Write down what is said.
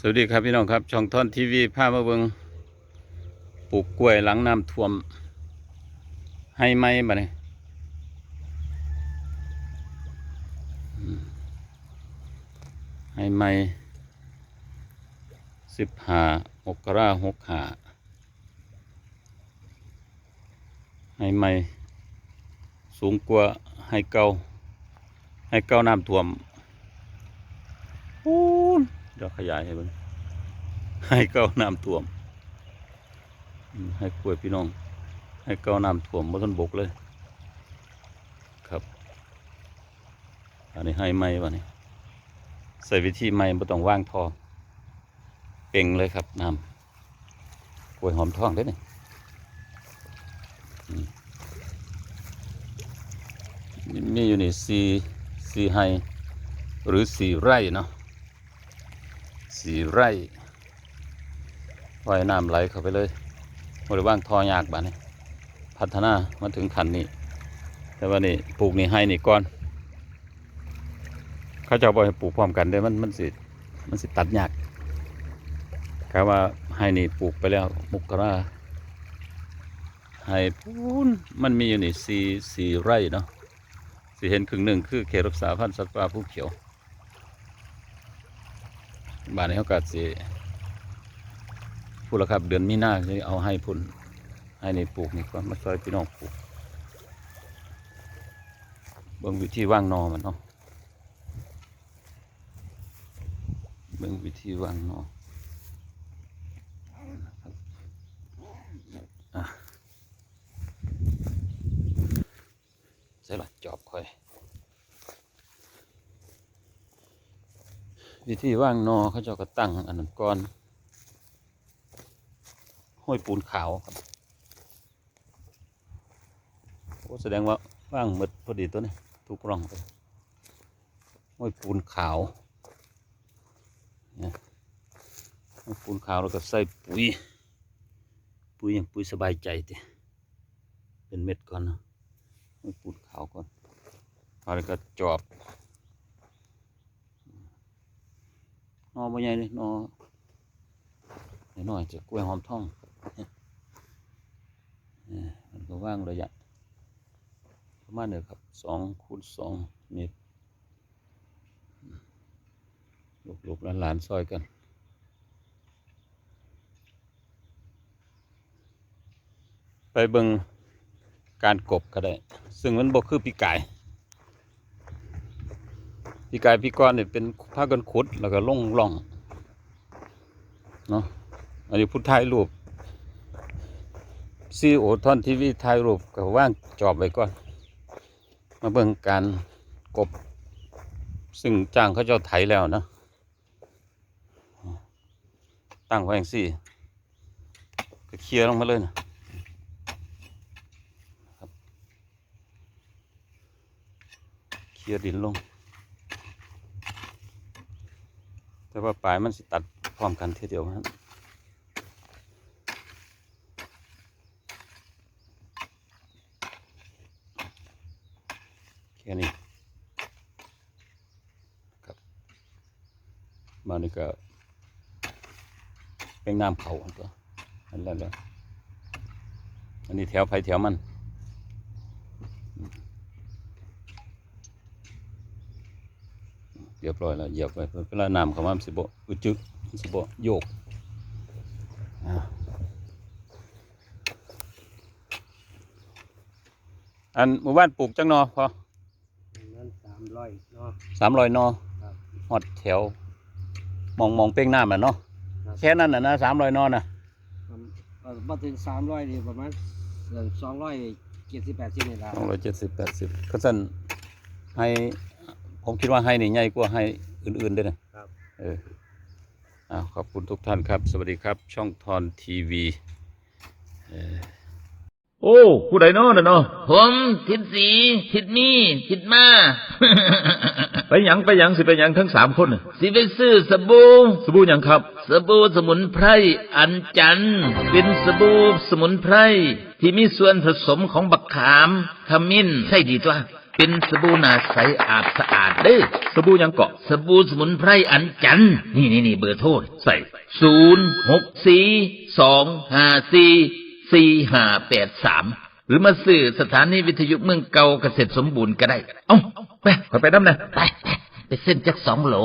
สวัสดีครับพี่น้องครับ ช่องท่อนทีวีพามาเบิงปลูกกล้วยหลังน้ำท่วม ให้ไหมบ่เนี่ยให้ไหมสิบหามกราหกหาให้ไหมสูงกว่าให้เก่าให้เกาน้ำท่วม เดี๋ยวขยายให้เบิ่งให้เก้าน้ำท่วม ให้กล้วยพี่น้อง ให้เก้าน้ำท่วมบนต้นบกเลย ครับ อันนี้ให้ไม้วะนี่ใส่วิธีไม้ไม่ต้องว่างทอเป่งเลยครับน้ำกล้วยหอมทองได้นี่อืมมีอยู่นี่สี่สี่ให้หรือสี่ไร่เนาะ สีไร่ว่ายน้ำไหลเข้าไปเลยบริว่างทอยากบ้านนี้พัฒนามาถึงขันนี้ แต่ว่านี่ปลูกนี่ให้นี่ก่อน เขาจะบอกให้ปลูกพร้อมกันเด้มันมันสิมันสิตัดยากคำว่าให้นี่ปลูกไปแล้วมุกราให้พูนมันมีอยู่นี่สี่สี่ไร่เนาะสิเห็นครึ่งหนึ่งคือเขตรักษาพันธุ์สัตว์ป่าภูเขียว บ้านนี้เขาก็สิพูดแล้วครับ เดือนมีนาจะเอาให้พุ่นให้ในปลูกนี่ก็มาซอยพี่น้องปลูกเบื้องวิธีว่างนอมันเนาะเบื้องวิธีว่างนออะใช่ละจอบค่อย วิธีว่างนอเขาเจะก็ตั้งอันนั้นก่อนห้อยปูนขาวครับโอ้แสดงว่าว่างหมดพอดีตัวนี้ทุกร่องไปห้อยปูนขาวเนี่ยห้อยปูนขาวแล้วก็ใส่ปุ๋ยปุ๋ยอย่างปุ๋ยสบายใจติเป็นเม็ดก่อนนะห้อยปูนขาวก่อนแล้วก็จอบ น อบ่ใหญ่เลยนอน้อยจะกล้วยหอมทองนี่มันก็ว่างระยะประมาณเนี่ยครับสองคูณสองเมตรลูกๆหลานๆซอยกันไปเบิงการกบก็ได้ ซึ่งมันบ่คือปีกาย พี่กายพี่ก้อนเนี่ยเป็นผ้ากันขุดแล้วก็ล่องล่องเนาะอันนี้พูดถ่ายรูปซีโอทอนทีวีถ่ายรูปก็ว่างจอบไว้ก่อน มาเบิ่งการกบ ซึ่งจ้างเขาเจ้าไถแล้วนะ ตั้งไว้อย่างสี่ ก็เคลียร์ลงมาเลยนะเคลียร์ดินลง แต่ว่าปลายมันสิตัดพร้อมกันทีเดียวครับแค่นี้ครับมานี่ก็เป็นน้ำเขาอันตัวอันนั้นแหละอันนี้แถวไผแถวมัน เรียบร้อยแล้วเหยียบไว้เวลาน้ำเข้ามามันสิบอึดจึกมันสิบโยกอ่าอันหมู่บ้านปลูกจังนอพอนั้นสามร้อยเนาะสามร้อยนอครับหอดแถว มองมองเป้งน้ำน่ะเนาะครับแค่นั้นน่ะนะสามร้อยนอน่ะเอ่อมาถึงสามร้อยนี่ประมาณสองร้อยเจ็ดสิบแปดสิบนี่ละสองร้อยเจ็ดสิบแปดสิบก็สั้นให้ ผมคิดว่าให้นี่ใหญ่กว่าให้อื่นๆด้วยนะครับเอออ้าวขอบคุณทุกท่านครับ สวัสดีครับ ช่องทอนทีวีโอ้ผู้ใดเนาะน่ะเนาะผมทิดสีทิดมีทิดมาไปหยังไปหยังสิไปหยังทั้งสามคนน่ะสิไปซื้อสบู่สบู่หยังครับ สบู่สมุนไพรอันจันทร์เป็นสบู่สมุนไพรที่มีส่วนผสมของบักขามขมิ้นใช่ดีตัว เป็นสบู่หนาใสอาบสะอาดเด้อสบู่ยังเกาะสบู่สมุนไพรอันจันทร์นี่นี่นี่เบอร์โทรใส่ศูนย์หกสี่สองห้าสี่สี่ห้าแปดสามหรือมาสื่อสถานีวิทยุเมืองเก่าเกษตรสมบูรณ์ก็ได้ เอ้าไปขอไปน้ำนะไป ไปเส้นจักสองโหล